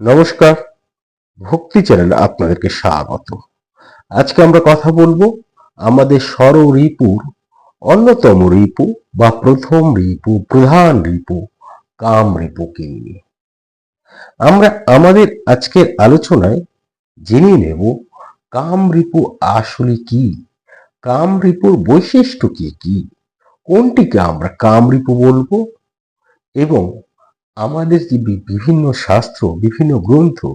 নমস্কার, ভক্তি চ্যানেলে আপনাদেরকে স্বাগত। আজকে আমরা কথা বলব আমাদের স্বর রিপুর, অন্যতম রিপু বা প্রথম রিপু, প্রধান রিপু, কাম রিপুকে নিয়ে। আমরা আমাদের আজকের আলোচনায় জেনে নেব কাম রিপু আসলে কি, কাম রিপুর বৈশিষ্ট্য কি কি, কোনটিকে আমরা কাম রিপু বলব এবং আমাদের যে বিভিন্ন শাস্ত্র, বিভিন্ন গ্রন্থ,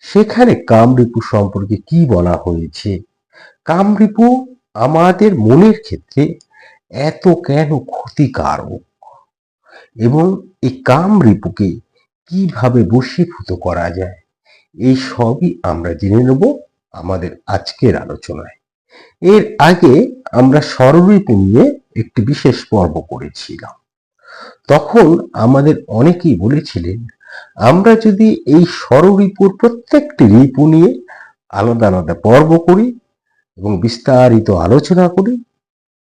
সেখানে কামরিপু সম্পর্কে কি বলা হয়েছে? কামরিপু আমাদের মনের ক্ষেত্রে এত কেন ক্ষতিকারক? এবং এই কামরিপুকে কীভাবে বশীভূত করা যায়? এই সবই আমরা জেনে নেব আমাদের আজকের আলোচনায়। এর আগে আমরা স্বরূপু নিয়ে একটি বিশেষ পর্ব করেছিলাম। তখন আমাদের অনেকেই বলেছিলেন, আমরা যদি এই স্বররিপুর প্রত্যেকটি রিপু নিয়ে আলাদা আলাদা পর্ব করি এবং বিস্তারিত আলোচনা করি,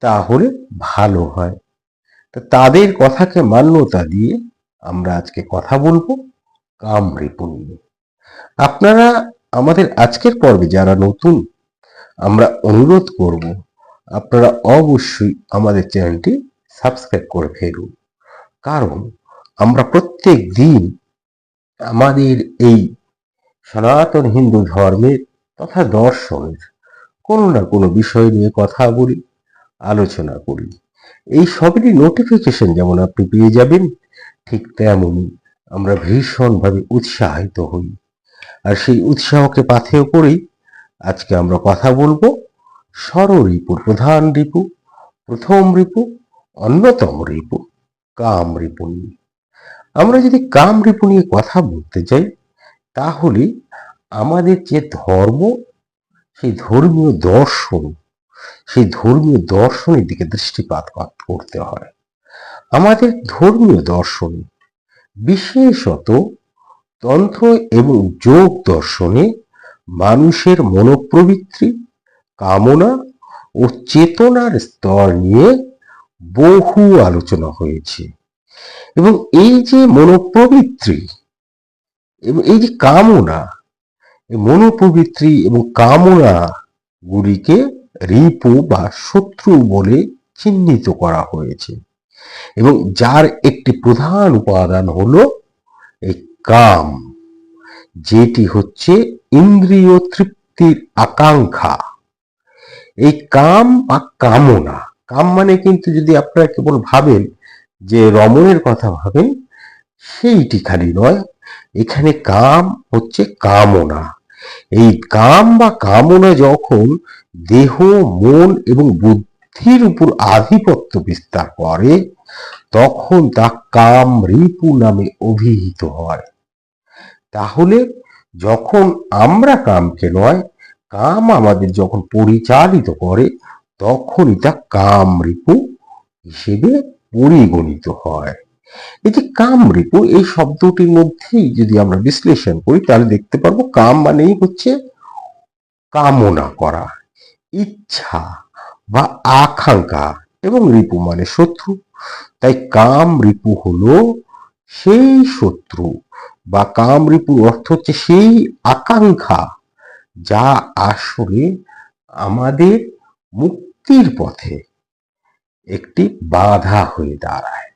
তাহলে ভালো হয়। তো তাদের কথাকে মান্যতা দিয়ে আমরা আজকে কথা বলব, কাম রিপু নিয়ে। আপনারা আমাদের আজকের পর্বে যারা নতুন, আমরা অনুরোধ করব, আপনারা অবশ্যই আমাদের চ্যানেলটি সাবস্ক্রাইব করে ফেলুন। কারণ আমরা প্রত্যেক দিন আমাদের এই সনাতন হিন্দু ধর্মের তথা দর্শনের কোনো না কোনো বিষয় নিয়ে কথা বলি, আলোচনা করি। এই সবেরই নোটিফিকেশন যেমন আপনি পেয়ে যাবেন, ঠিক তেমনই আমরা ভীষণভাবে উৎসাহিত হই। আর সেই উৎসাহকে পাথেয় করেই আজকে আমরা কথা বলব স্বররিপুর প্রধান রিপু, প্রথম রিপু, অন্যতম রিপু। কাম রিপু আমরা যদি কাম রিপু কথা বলতে চাই তাহলে আমাদের যে ধর্ম, সেই ধর্মীয় দর্শন, সেই ধর্মীয় দর্শনের দিকে দৃষ্টিপাত করতে হয়। আমাদের ধর্মীয় দর্শনে, বিশেষত তন্ত্র এবং যোগ দর্শনে মানুষের মনোপ্রবৃত্তি, কামনা ও চেতনার স্তর নিয়ে বহু আলোচনা হয়েছে। এবং এই যে মনোপ্রবৃত্তি এবং এই যে কামনা মনোপবিত্রী এবং কামনা গুলিকে রিপু বা শত্রু বলে চিহ্নিত করা হয়েছে। এবং যার একটি প্রধান উপাদান হল এই কাম, যেটি হচ্ছে ইন্দ্রিয় তৃপ্তির আকাঙ্ক্ষা। এই কাম বা কামনা কাম মানে কিন্তু যদি আপনারা কেবল ভাবেন যে রমণের কথা ভাবেন, সেইটি খালি নয়। এখানে কাম হচ্ছে কামনা। এই কাম বা কামনা যখন দেহ, মন এবং বুদ্ধির উপর আধিপত্য বিস্তার করে, তখন তা কাম রিপু নামে অভিহিত হয়। তাহলে যখন আমরা কামকে নয়, কাম আমাদের যখন পরিচালিত করে তখন এটা কাম রিপু হিসেবে পরিগণিত হয়। এই যে কাম রিপু, এই শব্দটির মধ্যেই যদি আমরা বিশ্লেষণ করি, তাহলে দেখতে পারব কাম মানেই হচ্ছে কামনা করা, ইচ্ছা বা আকাঙ্ক্ষা এবং রিপু মানে শত্রু। তাই কাম রিপু হলো সেই শত্রু বা কাম রিপুর অর্থ হচ্ছে সেই আকাঙ্ক্ষা যা আসলে আমাদের মুক্তির পথে একটি বাধা হয়ে দাঁড়ায়।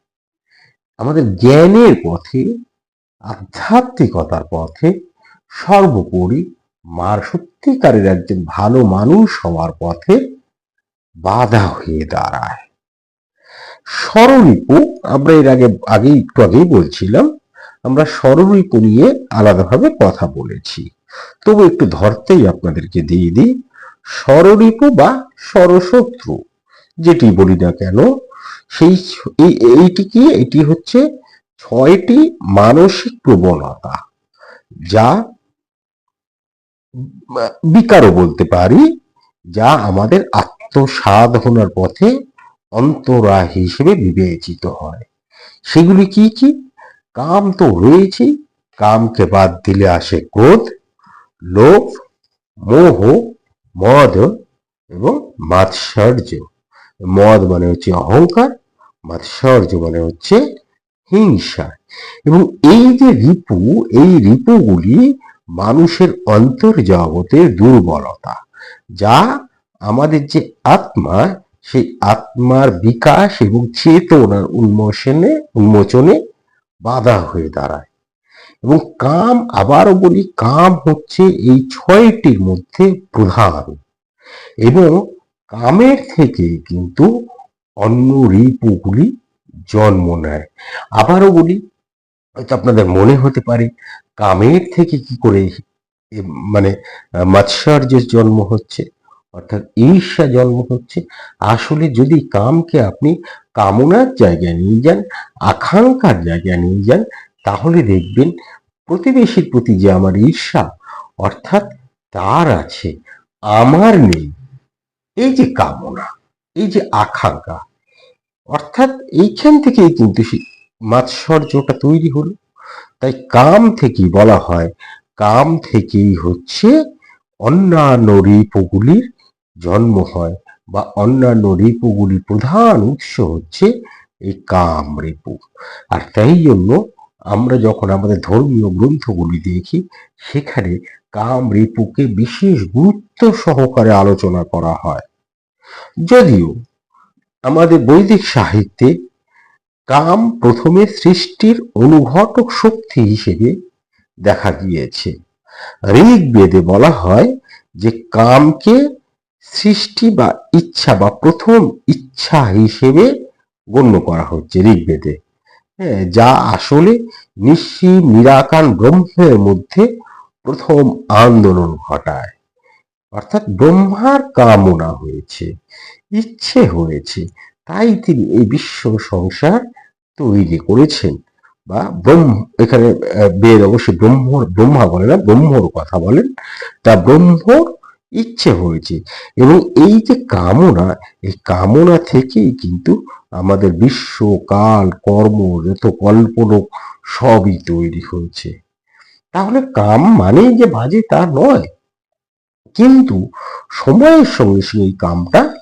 আমাদের জ্ঞানের পথে, আধ্যাত্মিকতার পথে সর্বোপরি মার সত্যিকারের একজন ভালো মানুষ হওয়ার পথে বাধা হয়ে দাঁড়ায়। স্বরলিপু আমরা এর আগে আগে একটু আগেই বলছিলাম, আমরা স্বরলিপু নিয়ে আলাদাভাবে কথা বলেছি। তবু একটু ধরতেই আপনাদেরকে দিয়ে দিই স্বরলিপু বা স্বরশত্রু, যেটি বলি না কেন, সেই এইটি কি? এটি হচ্ছে ছয়টি মানসিক প্রবণতা যা বিকারও বলতে পারি, যা আমাদের আত্মসাধনার পথে অন্তরা হিসেবে বিবেচিত হয়। সেগুলি কি কি? কাম তো রয়েছে কামকে বাদ দিলে আসে ক্রোধ, লোভ, মোহ মদ এবং মাৎসর্য। মদ মানে হচ্ছে অহংকার, মাৎসর্য মানে হচ্ছে হিংসা। এবং এই যে রিপু, এই রিপুগুলি মানুষের অন্তর্জগতের দুর্বলতা, যা আমাদের যে আত্মা, সেই আত্মার বিকাশ এবং চেতনার উন্মোচনে উন্মোচনে বাধা হয়ে দাঁড়ায়। এবং কাম আবারও বলি, কাম হচ্ছে এই ছয়টির মধ্যে প্রধান। এবং কামের থেকে কিন্তু অন্য রিপুগুলি জন্ম নেয়। আবারও বলি, হয়তো আপনাদের মনে হতে পারে, কামের থেকে কি করে মানে মাৎসর্যের জন্ম হচ্ছে, অর্থাৎ ঈর্ষা জন্ম হচ্ছে। আসলে যদি কামকে আপনি কামনার জায়গায় নিয়ে যান, আকাঙ্ক্ষার জায়গায় নিয়ে যান তাহলে দেখবেন প্রতিবেশীর প্রতি যে আমার ঈর্ষা, অর্থাৎ তার আছে, আমার নেই, এই যে কামনা, এই যে আকাঙ্ক্ষা, অর্থাৎ এইখান থেকেই কিন্তু মাৎসর্যটা তৈরি হলো। তাই কাম থেকেই বলা হয়, কাম থেকেই হচ্ছে অন্যান্য রিপুগুলির জন্ম হয় বা অন্যান্য রিপুগুলির প্রধান উৎস হচ্ছে এই কাম রিপু। আর তাই জন্য আমরা যখন আমাদের ধর্মীয় গ্রন্থগুলি দেখি, সেখানে কাম রিপুকে বিশেষ গুরুত্ব সহকারে আলোচনা করা হয়। যদিও আমাদের বৈদিক সাহিত্যে কাম প্রথমে সৃষ্টির অনুঘটক শক্তি হিসেবে দেখা গিয়েছে। ঋগ্বেদে বলা হয় যে কামকে সৃষ্টি বা ইচ্ছা বা প্রথম ইচ্ছা হিসেবে গণ্য করা হচ্ছে ঋগ্বেদে। যা আসলে নিঃসী নিরাকার ব্রহ্মের মধ্যে প্রথম আন্দোলন ঘটায়। অর্থাৎ ব্রহ্মার কামনা হয়েছে, ইচ্ছে হয়েছে, তাই তিনি এই বিশ্ব সংসার তৈরি করেছেন। বা ব্রহ্ম, এখানে বেদ অবশ্যই ব্রহ্ম, ব্রহ্মা বলে না, ব্রহ্মর কথা বলেন। তা ব্রহ্মর ইচ্ছে হয়েছে। এবং এই যে কামনা, এই কামনা থেকেই কিন্তু আমাদের বিশ্ব কাল কর্ম, যত কল্পলোক সবই তৈরি হয়েছে। তাহলে কাম মানেই যে বাজে তা নয়। কিন্তু সময়ের সঙ্গে সঙ্গে কামটা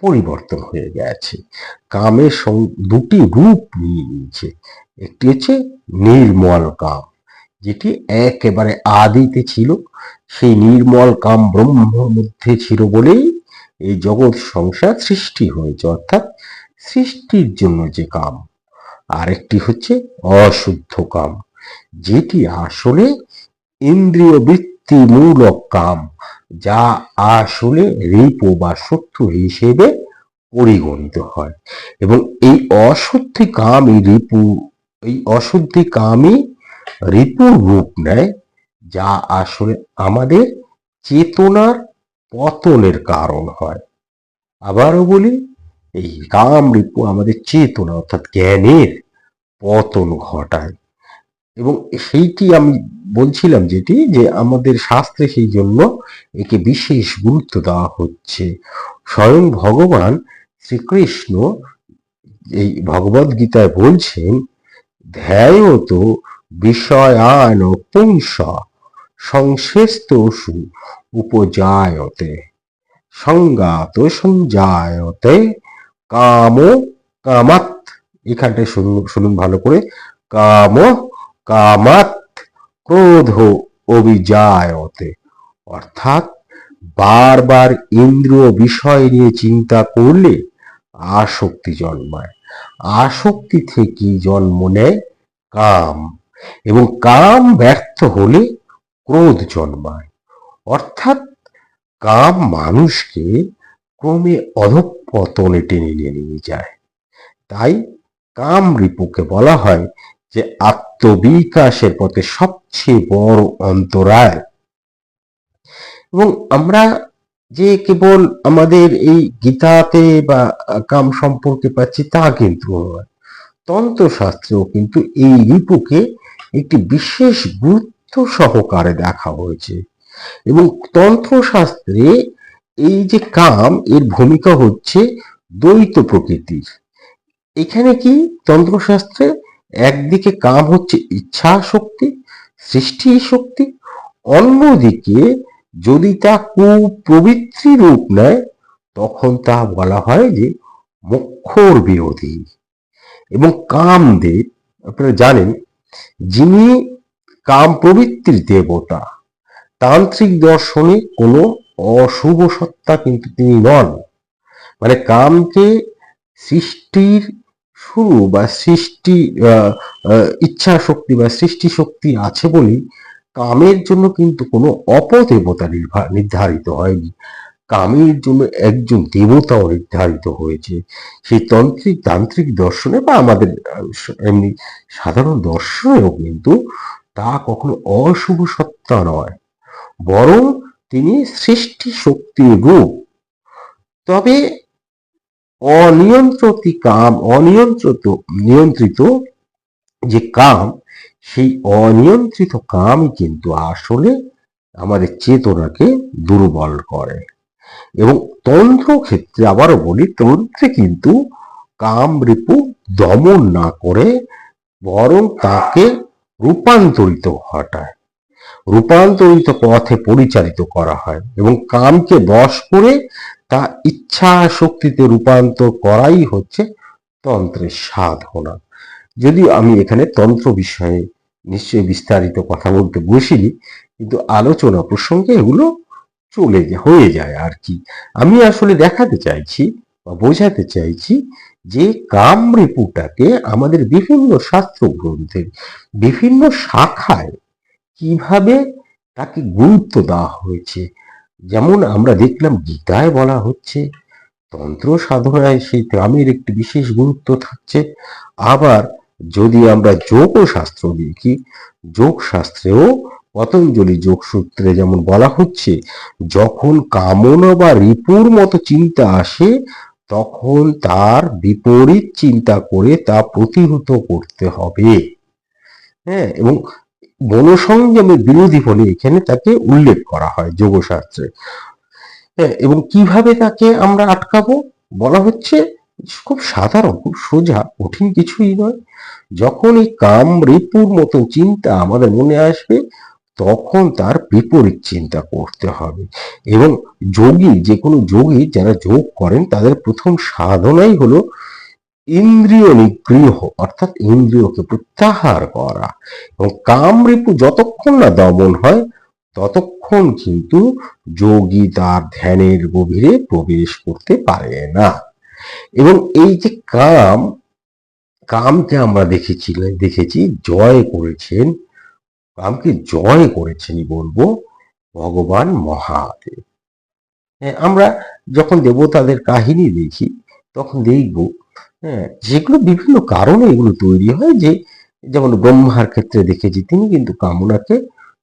পরিবর্তন হয়ে গেছে। কামের দুটি রূপ নিয়ে নিয়েছে। একটি হচ্ছে নির্মল কাম। যেটি একেবারে আদিতে ছিল, সেই নির্মল কাম ব্রহ্মর মধ্যে ছিল বলেই এই জগৎ সংসার সৃষ্টি হয়েছে, অর্থাৎ সৃষ্টির জন্য যে কাম। আরেকটি হচ্ছে অশুদ্ধ কাম, যেটি আসলে ইন্দ্রিয় বৃত্তিমূলক কাম, যা আসলে রিপু বা শত্রু হিসেবে পরিগণিত হয়। এবং এই অশুদ্ধি কাম এই রিপু, এই অশুদ্ধি কামই রিপুর রূপ নেয়, যা আসলে আমাদের চেতনার পতনের কারণ হয়। আবারও বলি, এই কাম রিপু আমাদের চেতনা, অর্থাৎ জ্ঞানের পতন ঘটায়। এবং সেইটি আমি বলছিলাম যেটি, যে আমাদের শাস্ত্রে সেই জন্য একে বিশেষ গুরুত্ব দেওয়া হচ্ছে। স্বয়ং ভগবান শ্রীকৃষ্ণ এই ভগবদ গীতায় বলছেন, ধ্যায়ত বিষয়ান পুংস সংশ্লেষতসু উপজায়তে, সংজ্ঞাত সঞ্জায়তে কাম কামাত এখানটায় শুনুন ভালো করে। কাম কামাত ক্রোধ অভিজায়তে। অর্থাৎ বারবার ইন্দ্রিয় বিষয় নিয়ে চিন্তা করলে আসক্তি জন্মায়। আসক্তি থেকে জন্ম নেয় কাম। এবং কাম ব্যর্থ হলে ক্রোধ জন্মায়। অর্থাৎ কাম মানুষকে ক্রমে অধঃপতনে টেনে নিয়ে যায়। তাই কাম রিপুকে বলা হয় যে আত্মবিকাশের পথে সবচেয়ে বড় অন্তরায়। এবং আমরা যে কেবল আমাদের এই গীতাতে বা কাম সম্পর্কে পাচ্ছি তা কিন্তু তন্ত্রশাস্ত্রেও কিন্তু এই রিপুকে একটি বিশেষ গুরুত্ব সহকারে দেখা হয়েছে। এবং তন্ত্রশাস্ত্রে এই যে কাম, এর ভূমিকা হচ্ছে দ্বৈত প্রকৃতির এখানে কি তন্ত্রশাস্ত্রে একদিকে কাম হচ্ছে ইচ্ছা শক্তি সৃষ্টি শক্তি অন্যদিকে যদি তা কুপ্রবৃত্তি রূপ নেয়, তখন তা বলা হয় যে মোক্ষর বিরোধী। এবং কামদেব আপনারা জানেন যিনি কাম প্রবৃত্তির দেবতা। তান্ত্রিক দর্শনে কোনো অশুভ সত্তা কিন্তু তিনি নন। মানে কামকে সৃষ্টির শুরু বা সৃষ্টি ইচ্ছা শক্তি বা সৃষ্টি শক্তি আছে বলেই কামের জন্য কিন্তু কোনো অপদেবতা নির্ধারিত হয়নি। কামের জন্য একজন দেবতাও নির্ধারিত হয়েছে। সেই তন্ত্রিক, তান্ত্রিক দর্শনে বা আমাদের, এমনি সাধারণ দর্শনেও কিন্তু তা কখনো অশুভ সত্তা নয়। বরং তিনি সৃষ্টি শক্তির রূপ। তবে অনিয়ন্ত্রিত কাম, অনিয়ন্ত্রিত, নিয়ন্ত্রিত যে কাম, সেই অনিয়ন্ত্রিত কামই কিন্তু আসলে আমাদের চেতনাকে দুর্বল করে। এবং তন্ত্র ক্ষেত্রে আবারও বলি, তন্ত্রে কিন্তু কাম রিপু দমন না করে বরং তাকে রূপান্তরিত ঘটায়। রূপান্তরিত পথে পরিচালিত করা হয় এবং কামকে বশ করে তা ইচ্ছা শক্তিতে রূপান্তর করাই হচ্ছে তন্ত্রের সাধনা। যদিও আমি এখানে তন্ত্র বিষয়ে নিশ্চয়ই বিস্তারিত কথা বলতে বসিনি, কিন্তু আলোচনা প্রসঙ্গে এগুলো চলে হয়ে যায় আর কি। আমি আসলে দেখাতে চাইছি বা বোঝাতে চাইছি যে কামরিপুটাকে আমাদের বিভিন্ন শাস্ত্র গ্রন্থের বিভিন্ন শাখায় কীভাবে তাকে গুরুত্ব দেওয়া হয়েছে। যেমন আমরা দেখলাম গীতায় বলা হচ্ছে, তন্ত্র সাধনায় সেই গ্রামের একটি বিশেষ গুরুত্ব থাকছে। আবার যদি আমরা যোগ শাস্ত্র দেখি যোগ শাস্ত্রেও পতঞ্জলি যোগসূত্রে যেমন বলা হচ্ছে, যখন কামনা বা রিপুর মতো চিন্তা আসে, তখন তার বিপরীত চিন্তা করে তা প্রতিহত করতে হবে। হ্যাঁ এবং মনোসংযমের বিরোধী বলে এখানে তাকে উল্লেখ করা হয় যোগশাস্ত্রে। হ্যাঁ এবং কীভাবে তাকে আমরা আটকাবো? বলা হচ্ছে খুব সাধারণ, খুব সোজা, কঠিন কিছুই নয়। যখন এই কাম রিপুর মতো চিন্তা আমাদের মনে আসবে তখন তার বিপরীত চিন্তা করতে হবে। এবং যোগী, যে কোনো যোগী যারা যোগ করেন, তাদের প্রথম সাধনাই হলো ইন্দ্রিয় নিগৃহ অর্থাৎ ইন্দ্রিয়কে প্রত্যাহার করা। এবং কাম রিপু যতক্ষণ না দমন হয়, ততক্ষণ কিন্তু যোগী তার ধ্যানের গভীরে প্রবেশ করতে পারে না। এবং এই যে কাম, কামকে আমরা দেখেছি দেখেছি, জয় করেছেন কামকে জয় করেছেনই বলব ভগবান মহাদেব। হ্যাঁ, আমরা যখন দেবতাদের কাহিনী দেখি তখন দেখব হ্যাঁ যেগুলো বিভিন্ন কারণে এগুলো তৈরি হয় যে যেমন ব্রহ্মার ক্ষেত্রে দেখেছি তিনি কিন্তু কামনাকে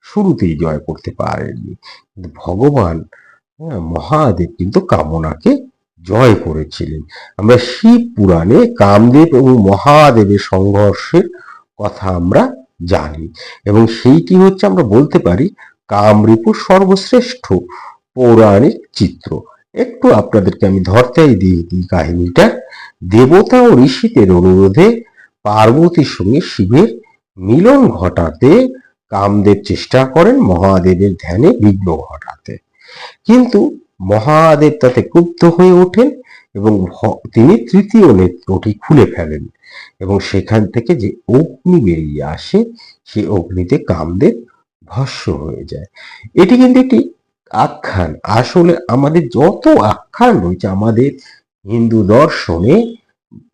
শুরুতেই জয় করতে পারেননি। কিন্তু ভগবান মহাদেব কিন্তু কামনাকে জয় করেছিলেন। আমরা শিব পুরাণে কামদেব এবং মহাদেবের সংঘর্ষের কথা আমরা জানি। এবং সেইটি হচ্ছে আমরা বলতে পারি কামরিপুর সর্বশ্রেষ্ঠ পৌরাণিক চিত্র। একটু আপনাদেরকে আমি ধরতেই দিয়ে দিই কাহিনীটা। দেবতা ও ঋষিদের অনুরোধে পার্বতীর সঙ্গে শিবের মিলন ঘটাতে কামদেব চেষ্টা করেন মহাদেবের ধ্যানে বিঘ্ন ঘটাতে। কিন্তু মহাদেব তাতে ক্রুদ্ধ হয়ে ওঠেন এবং তিনি তৃতীয় নেত্রটি খুলে ফেলেন। এবং সেখান থেকে যে অগ্নি বেরিয়ে আসে, সেই অগ্নিতে কামদেব ভস্য হয়ে যায়। এটি কিন্তু একটি আখ্যান। আসলে আমাদের যত আখ্যান রয়েছে, আমাদের হিন্দু দর্শনে,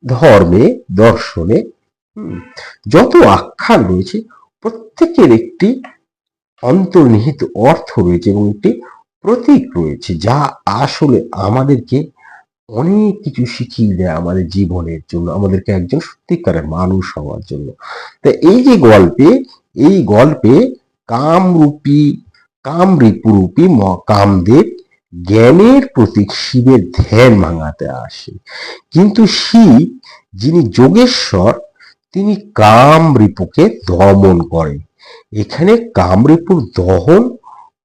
ধর্মে দর্শনে যত আখ্যান রয়েছে, প্রত্যেকের একটি অন্তর্নিহিত অর্থ রয়েছে এবং একটি প্রতীক রয়েছে, যা আসলে আমাদেরকে অনেক কিছু শিখিয়ে দেয় আমাদের জীবনের জন্য, আমাদেরকে একজন সত্যিকারের মানুষ হওয়ার জন্য। তা এই যে গল্পে, এই গল্পে কামরূপী কামরিপুরূপী কামদেব জ্ঞানের প্রতীক শিবের ধ্যান ভাঙাতে আসে। কিন্তু শিব, যিনি যোগেশ্বর, তিনি কামরিপুকে দমন করেন। এখানে কামরিপুর দহন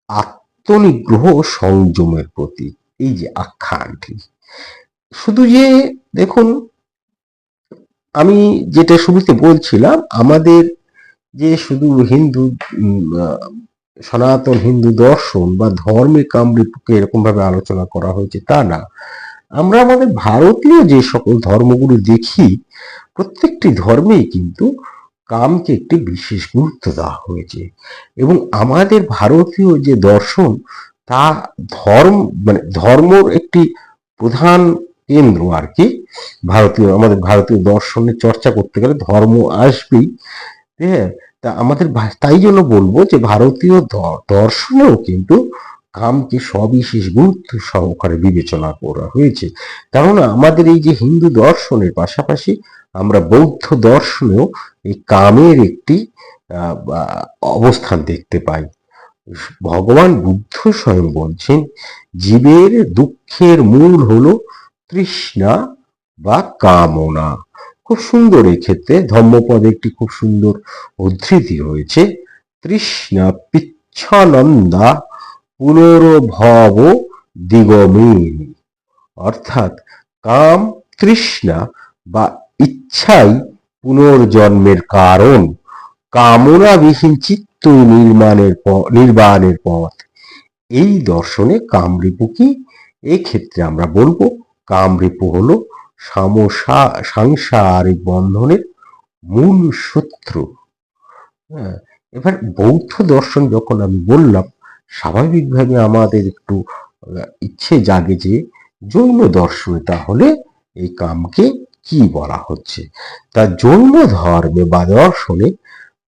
আত্মনিগ্রহ সংযমের প্রতীক। এই যে আখ্যানটি। শুধু যে দেখুন, আমি যেটা শুরুতে বলছিলাম, আমাদের যে শুধু হিন্দু সনাতন হিন্দু দর্শন বা ধর্মে এরকম ভাবে আলোচনা করা হয়েছে তা না। আমরা আমাদের ভারতীয় যে সকল ধর্মগুলো দেখি, প্রত্যেকটি ধর্মেই কিন্তু কামকে একটি বিশেষ গুরুত্ব দেওয়া হয়েছে। এবং আমাদের ভারতীয় যে দর্শন, তা ধর্ম মানে ধর্মর একটি প্রধান কেন্দ্র আর কি। ভারতীয়, আমাদের ভারতীয় দর্শনের চর্চা করতে গেলে ধর্ম আসবেই। হ্যাঁ তা আমাদের তাই জন্য বলব যে ভারতীয় দর্শনেও কিন্তু কামকে সবিশেষ গুরুত্ব সহকারে বিবেচনা করা হয়েছে। কেননা আমাদের এই যে হিন্দু দর্শনের পাশাপাশি আমরা বৌদ্ধ দর্শনেও এই কামের একটি অবস্থান দেখতে পাই। ভগবান বুদ্ধ স্বয়ং বলছেন, জীবের দুঃখের মূল হলো তৃষ্ণা বা কামনা। খুব সুন্দর এক্ষেত্রে ক্ষেত্রে ধর্মপদে একটি খুব সুন্দর উদ্ধৃতি রয়েছে, তৃষ্ণা পিচ্ছানন্দা পুনর্ভব দিগমিনী। অর্থাৎ, কাম তৃষ্ণা বা ইচ্ছাই পুনর্জন্মের কারণ। কামনাবিহীন চিত্ত নির্মাণের প- নির্বাণের পথ। এই দর্শনে কামরিপু কি? এক্ষেত্রে আমরা বলব, কামরিপু হলো সাংসারিক বন্ধনের মূল শত্রু হ্যাঁ এবার বৌদ্ধ দর্শন যখন আমি বললাম, স্বাভাবিকভাবে আমাদের একটু ইচ্ছে জাগে যে জৈন দর্শনে তাহলে এই কামকে কি বলা হচ্ছে? তা জৈন ধর্মে বা দর্শনে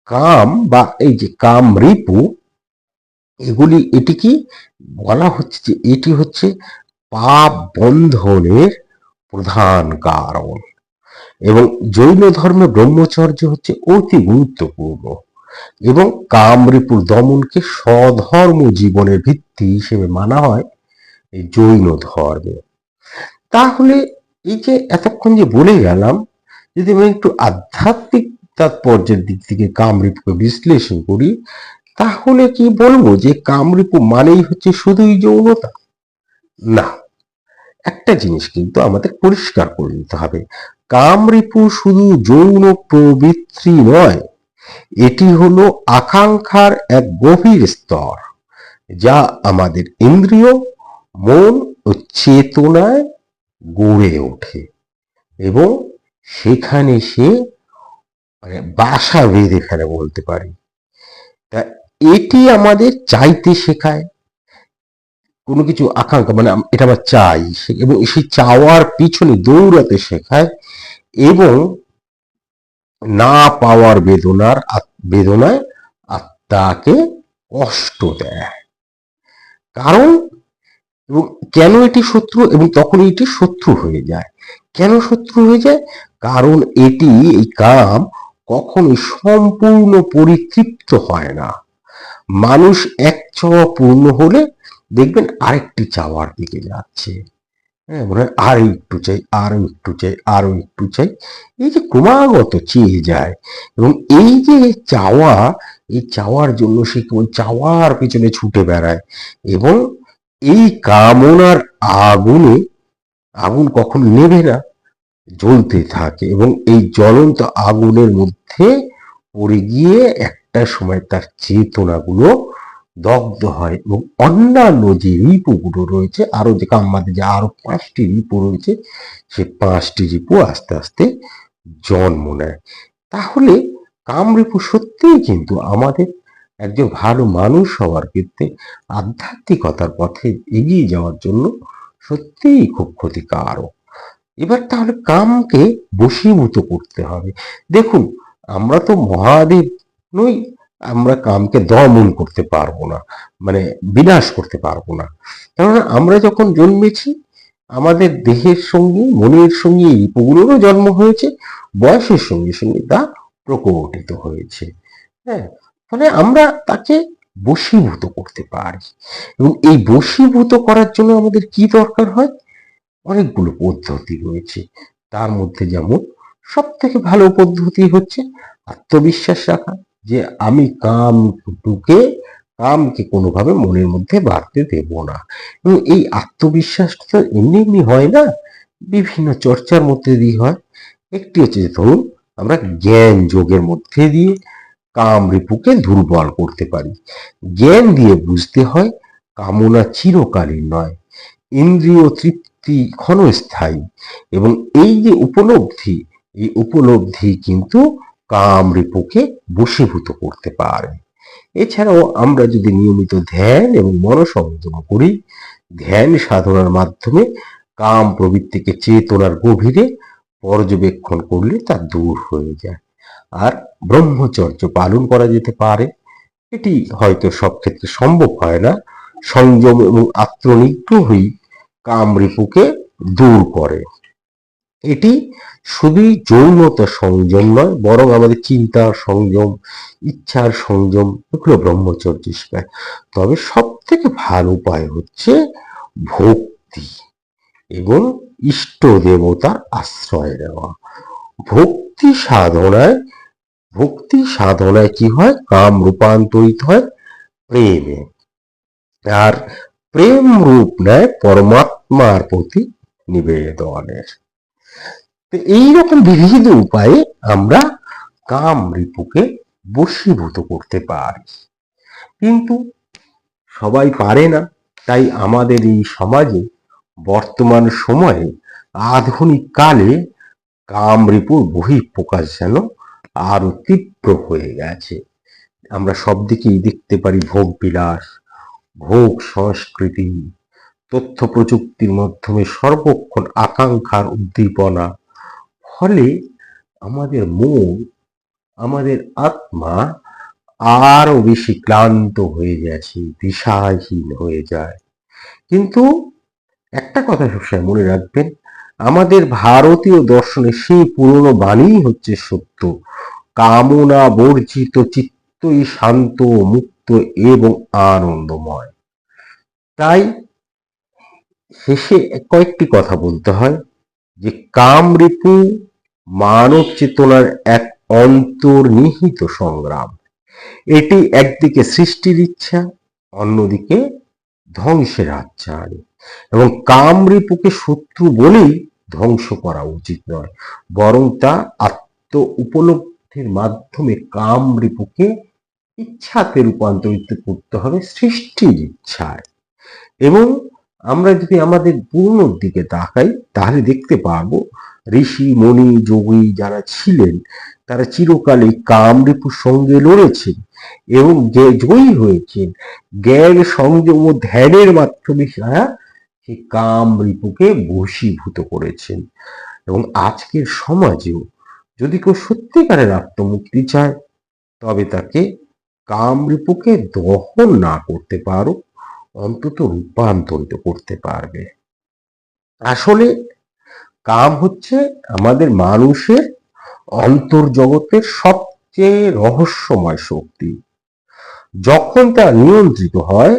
কাম বা এই যে কাম রিপু, এগুলি, এটি কি বলা হচ্ছে যে এটি হচ্ছে পাপ বন্ধনের প্রধান কারণ। এবং জৈন ধর্মে ব্রহ্মচর্য হচ্ছে অতি গুরুত্বপূর্ণ। এবং কামরিপুর দমনকে স্বধর্ম জীবনের ভিত্তি হিসেবে মানা হয় এই জৈন ধর্মে। তাহলে এই যে এতক্ষণ যে বলে গেলাম, যদি আমি একটু আধ্যাত্মিক তাৎপর্যের দিক থেকে কামরিপুকে বিশ্লেষণ করি, তাহলে কি বলব যে কামরিপু মানেই হচ্ছে শুধুই যৌনতা? না, একটা জিনিস কিন্তু আমাদের পরিষ্কার করে নিতে হবে। কামরিপু শুধু যৌন প্রবৃত্তি নয়, এটি হলো আকাঙ্ক্ষার এক গভীর স্তর, যা আমাদের ইন্দ্রিয়, মন ও চেতনায় গড়ে ওঠে এবং সেখানে সে মানে বাসা বেঁধে ফেলে বলতে পারি। তা এটি আমাদের চাইতে শেখায়। কোনো কিছু আকাঙ্ক্ষা মানে এটা আমার চাই এবং সেই চাওয়ার পিছনে দৌড়াতে শেখায় এবং না পাওয়ার বেদনার বেদনায় আত্মাকে কষ্ট দেয়। কারণ, এবং কেন এটি শত্রু এবং তখন এটি শত্রু হয়ে যায়? কেন শত্রু হয়ে যায়? কারণ এটি এই কাম কখনোই সম্পূর্ণ পরিতৃপ্ত হয় না। মানুষ এক চাওয়া পূর্ণ হলে দেখবেন আরেকটি চাওয়ার দিকে যাচ্ছে। হ্যাঁ মনে হয় আর একটু চাই, আরও একটু চাই, আরও একটু চাই। এই যে ক্রমাগত চেয়ে যায় এবং এই যে চাওয়া, এই চাওয়ার জন্য সে কেবল চাওয়ার পিছনে ছুটে বেড়ায় এবং এই কামনার আগুনে আগুন কখন নেবে না। জ্বলতে থাকে এবং এই জ্বলন্ত আগুনের মধ্যে পড়ে গিয়ে একটা সময় তার চেতনাগুলো দগ্ধ হয় এবং অন্যান্য যে রিপুগুলো রয়েছে, আরও যে আমাদের যে আরও পাঁচটি রিপু রয়েছে, সে পাঁচটি রিপু আস্তে আস্তে জন্ম নেয়। তাহলে কামরিপু সত্যিই কিন্তু আমাদের একজন ভালো মানুষ হওয়ার ক্ষেত্রে আধ্যাত্মিকতার পথে এগিয়ে যাওয়ার জন্য সত্যিই খুব ক্ষতিকারক। এবার তাহলে কামকে বশীভূত করতে হবে। দেখুন, আমরা তো মহাদেব নই, আমরা কামকে দমন করতে পারব না মানে বিনাশ করতে পারব না। কেননা আমরা যখন জন্মেছি, আমাদের দেহের সঙ্গে, মনের সঙ্গে এই রিপুগুলোরও জন্ম হয়েছে, বয়সের সঙ্গে সঙ্গে তা প্রকটিত হয়েছে। হ্যাঁ ফলে আমরা তাকে বশীভূত করতে পারি। এবং এই বশীভূত করার জন্য আমাদের কি দরকার হয়? অনেকগুলো পদ্ধতি রয়েছে। তার মধ্যে যেমন সব থেকে ভালো পদ্ধতি হচ্ছে আত্মবিশ্বাস রাখা, যে আমি কাম টুকে কামকে কোনোভাবে মনের মধ্যে বাড়তে দেব না। এবং এই আত্মবিশ্বাসটা তো এমনি এমনি হয় না, বিভিন্ন চর্চার মধ্যে দিয়ে হয়। একটি হচ্ছে যে ধরুন আমরা জ্ঞান যোগের মধ্যে দিয়ে কাম রিপুকে দুর্বল করতে পারি। জ্ঞান দিয়ে বুঝতে হয় কামনা চিরকালীন নয়। ইন্দ্রিয় তৃপ্তি ক্ষণস্থায়ী এবং এই যে উপলব্ধি, এই উপলব্ধি কিন্তু কাম রিপুকে বশীভূত করতে পারে। এছাড়াও আমরা যদি নিয়মিত ধ্যান এবং মনসংযম করি, ধ্যান সাধনার মাধ্যমে কাম প্রবৃত্তিকে চেতনার গভীরে পর্যবেক্ষণ করলে তা দূর হয়ে যায়। আর ব্রহ্মচর্য পালন করা যেতে পারে। এটি হয়তো সব ক্ষেত্রে সম্ভব হয় না। সংযম এবং আত্মনিগ্রহই কাম রিপুকে দূর করে। এটি শুধুই যৌনতা সংযম নয়, বরং আমাদের চিন্তার সংযম, ইচ্ছার সংযম, এগুলো ব্রহ্মচর্য শেখায়। তবে সব থেকে ভালো উপায় হচ্ছে ভক্তি এবং ইষ্ট দেবতার আশ্রয় নেওয়া। ভক্তি সাধনায় ভক্তি সাধনায় কি হয়? কাম রূপান্তরিত হয় প্রেমে। আর প্রেম রূপ নেয় পরমাত্মার প্রতি নিবেদনের। এইরকম বিবিধ উপায়ে আমরা কাম রিপুকে বশীভূত করতে পারি। কিন্তু সবাই পারে না, তাই আমাদের এই সমাজে বর্তমান সময়ে আধুনিক কালে কাম রিপুর বহিঃপ্রকাশ যেন আরও তীব্র হয়ে গেছে। আমরা সব দিকেই দেখতে পারি ভোগ বিলাস ভোগ সংস্কৃতি, তথ্য প্রযুক্তির মাধ্যমে সর্বক্ষণ আকাঙ্ক্ষার উদ্দীপনা। ফলে আমাদের মন, আমাদের আত্মা আরও বেশি ক্লান্ত হয়ে যাচ্ছে দিশাহীন হয়ে যায়। কিন্তু একটা কথা সবসময় মনে রাখবেন, আমাদের ভারতীয় দর্শনে সেই পুরনো বাণী হচ্ছে সত্য। কামনা বর্জিত, চিত্তই শান্ত, মুক্ত এবং আনন্দময়। তাই শেষে কয়েকটি কথা বলতে হয়, যে কামরিপু মানব চেতনার এক অন্তর্নিহিত সংগ্রাম। এটি একদিকে সৃষ্টির ইচ্ছা, অন্যদিকে ধ্বংসের আচ্ছা আনে এবং কামরিপুকে শত্রু বলেই ধ্বংস করা উচিত নয়, বরং তা আত্ম উপলব্ধির মাধ্যমে কামরিপুকে ইচ্ছাতে রূপান্তরিত করতে হবে সৃষ্টির ইচ্ছায়। এবং আমরা যদি আমাদের পূর্ণর দিকে তাকাই, তাহলে দেখতে পারব ঋষি মণি যোগী যারা ছিলেন, তারা চিরকালই কামরিপুর সঙ্গে লড়েছেন এবং যে জয়ী হয়েছেন, জ্ঞান, সংযম ও ধ্যানের মাধ্যমে তারা সেই কাম রিপুকে বশীভূত করেছেন। এবং আজকের সমাজেও যদি কেউ সত্যিকারের আত্মমুক্তি চায়, তবে তাকে কাম রিপুকে দহন না করতে পারো, অন্তত রূপান্তরিত করতে পারবে। আসলে কাম হচ্ছে আমাদের মানুষের অন্তর্জগতের সবচেয়ে রহস্যময় শক্তি। যখন তা নিয়ন্ত্রিত হয়,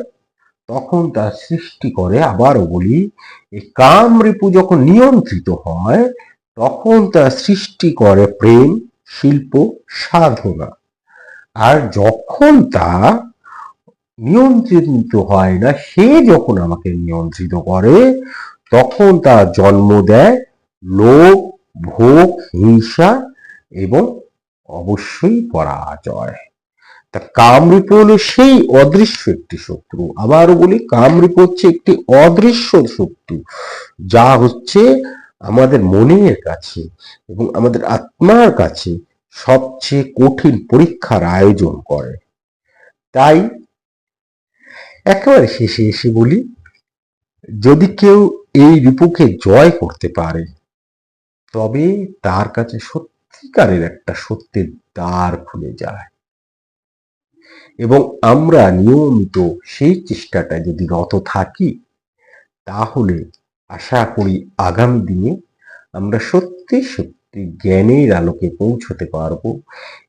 তখন তা সৃষ্টি করে। আবারও বলি, এই কাম রিপু যখন নিয়ন্ত্রিত হয়, তখন তা সৃষ্টি করে প্রেম, শিল্প, সাধনা। আর যখন তা নিয়ন্ত্রিত হয় না, সে যখন আমাকে নিয়ন্ত্রিত করে, তখন তা জন্ম দেয় লোভ, ভোগ, হিংসা এবং অবশ্যই পরাজয়। তা কামরূপ হলো সেই অদৃশ্য একটি শত্রু। আবারও বলি, কামরূপ হচ্ছে একটি অদৃশ্য শত্রু, যা হচ্ছে আমাদের মনের কাছে এবং আমাদের আত্মার কাছে সবচেয়ে কঠিন পরীক্ষার আয়োজন করে। তাই একেবারে শেষে এসে বলি, যদি কেউ এই রিপুকে জয় করতে পারে, তবে তার কাছে সত্যিকারের একটা সত্যের দ্বার খুলে যায়। এবং আমরা নিয়মিত সেই চেষ্টাটা যদি রত থাকি, তাহলে আশা করি আগামী দিনে আমরা সত্যি সত্যি জ্ঞানের আলোকে পৌঁছতে পারব।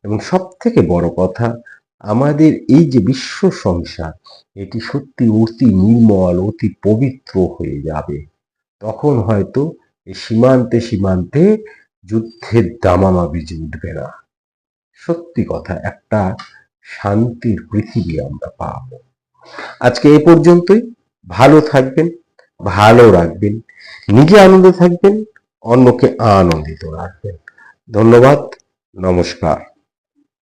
এবং সব থেকে বড় কথা, আমাদের এই যে বিশ্ব সংসার, এটি সত্যি অতি নির্মল, অতি পবিত্র হয়ে যাবে। তখন হয়তো এই সীমান্তে সীমান্তে যুদ্ধের দামামা বিজে উঠবে না। সত্যি কথা, একটা শান্তির পৃথিবী আমরা পাব। আজকে এ পর্যন্তই। ভালো থাকবেন, ভালো রাখবেন, নিজে আনন্দে থাকবেন। অন্যকে আনন্দিত রাখবেন। ধন্যবাদ নমস্কার।